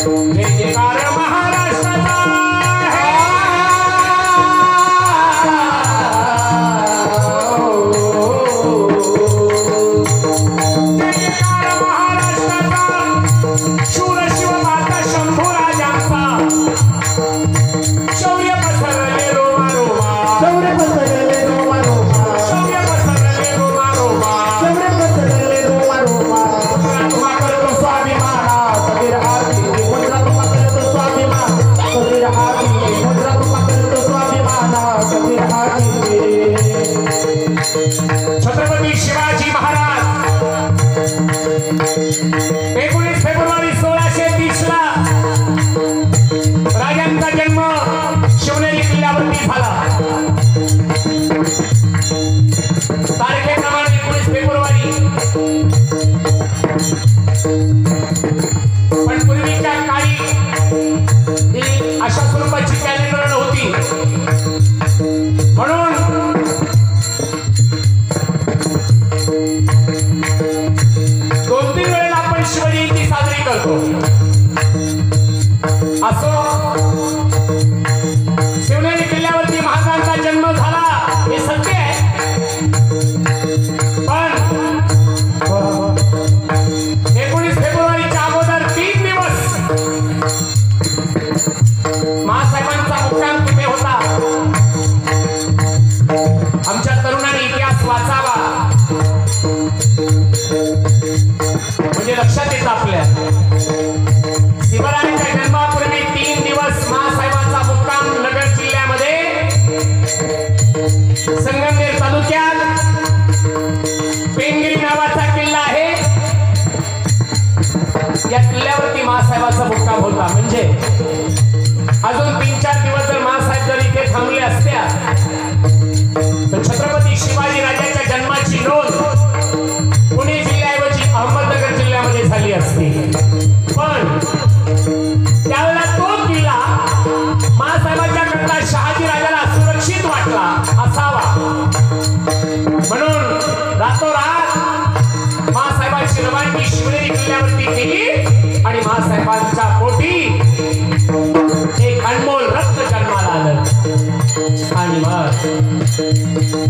जय जयकार राजांचा शिवनेरी किल्ल्यावरती झाला तारखेप्रमाणे संगमनेर तालुक्यात पेंगरी नावाचा किल्ला आहे. या किल्ल्यावरती महासाहेबाचा मुक्काम होता. म्हणजे अजून तीन चार दिवस जर महासाहेब जर इथे थांबले असत्या तर छत्रपती शिवाजी रातोरात महासाहेबांची रवानगी शिवनेरी किल्ल्यावरती केली आणि महासाहेबांच्या पोटी. एक अनमोल रक्त जन्माला आलं. आणि मग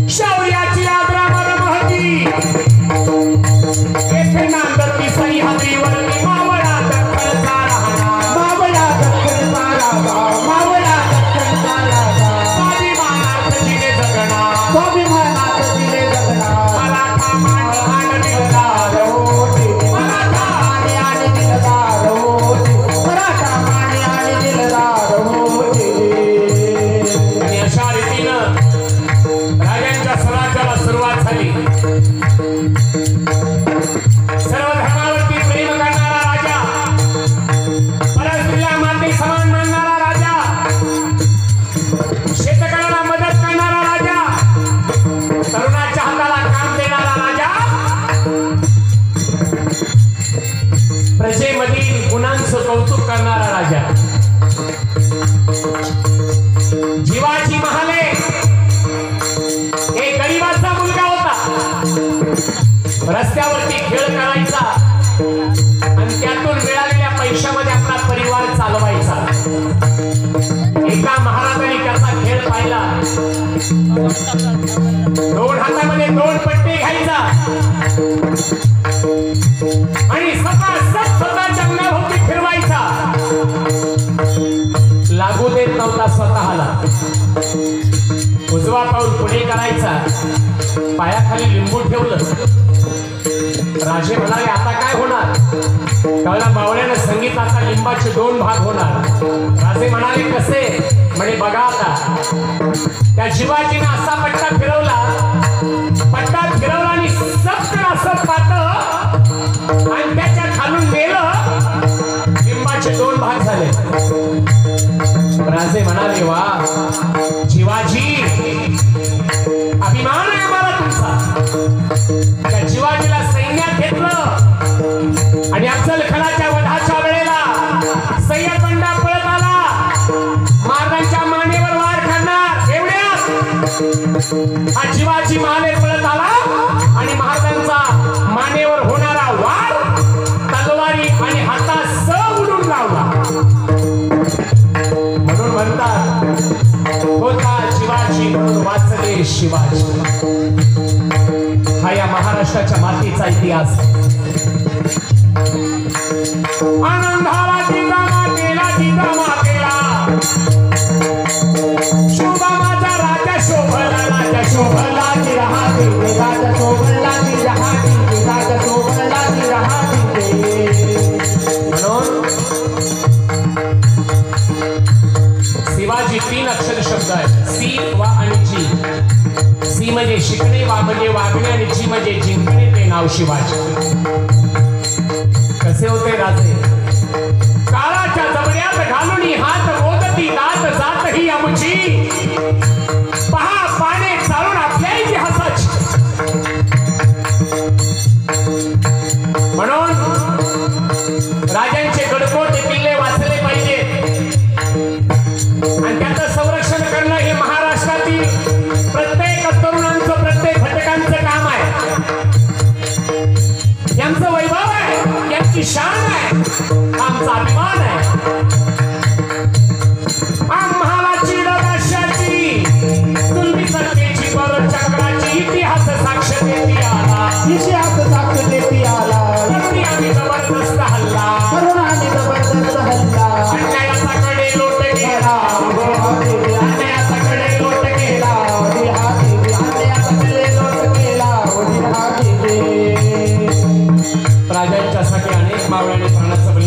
शौर्याची आग्रा महती प्रजेमधील गुणांचं कौतुक करणारा राजा. जीवाची महाले. हे गरीबाचा मुलगा होता. रस्त्यावरती खेळ करायचा. आणि त्यातून मिळालेल्या पैशामध्ये आपला परिवार चालवायचा. एका महाराजाने त्याचा खेळ पाहिला. दोन हातामध्ये दोन पट्टे घ्यायचा. देत स्वतःला. उजवा पाऊल पुढे करायचा. पायाखाली लिंबू ठेवलं. राजे म्हणाले आता काय होणार? कळला बावळ्यानं संगीत आता लिंबाचे दोन भाग होणार. राजे म्हणाले कसे? म्हणे बघा आता. त्या शिवाजीने असा पट्टा फिरवला. पट्टा फिरवला आणि सप्त असं पात आणि त्याच्या खालून गेलं लिंबाचे दोन भाग झाले. राजे म्हणाले वा शिवाजी अभिमान आहे मला तुमचा. त्या शिवाजीला सैन्यात घेतलं आणि अफजल खानाच्या वधाच्या वेळेला सय्यद बंडा पळत आला. महाराजांच्या मानेवर वार खाणार एवढ्या हा शिवाजी माने पळत आला. शिवाजी. हा या महाराष्ट्राच्या मातीचा इतिहास. आनंदाला जिजामा केला जिजामा केला. म्हणजे शिकणे वा वागणे आणि जी म्हणजे जिंकणे ते नाव शिवाजी. कसे होते राजे? काळाच्या जबड्यात घालून हात मोदती दात जात ही आमची.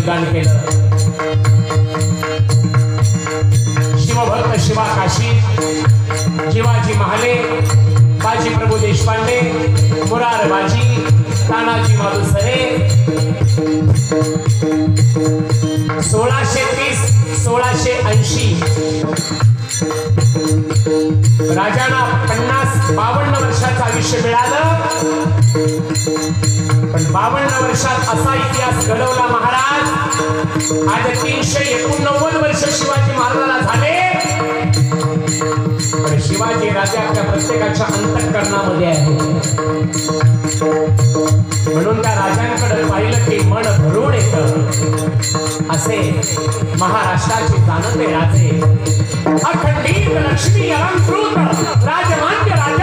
प्राणाचं केलं. शिवभक्त शिवा काशी शिवाजी महाले बाजी प्रभू देशपांडे मुरार बाजी तानाजी मालुसरे सोळाशे तीस सोळाशे ऐंशी. राजांना पन्नास बावन्न वर्षाचं आयुष्य मिळालं. पण बावन्न वर्षात असा इतिहास घडवला महाराज. आज तीनशे एकोणनव्वद वर्ष शिवाजी महाराजाला झाले. पण शिवाजी राजा आपल्या प्रत्येकाच्या अंतकरणामध्ये आहे म्हणून त्या राजांकडे पाहिलं की मन भरून येत. असे महाराष्ट्राचे जाणते राजे. अखंडित लक्ष्मी अलंकृत राजमान्य राजा.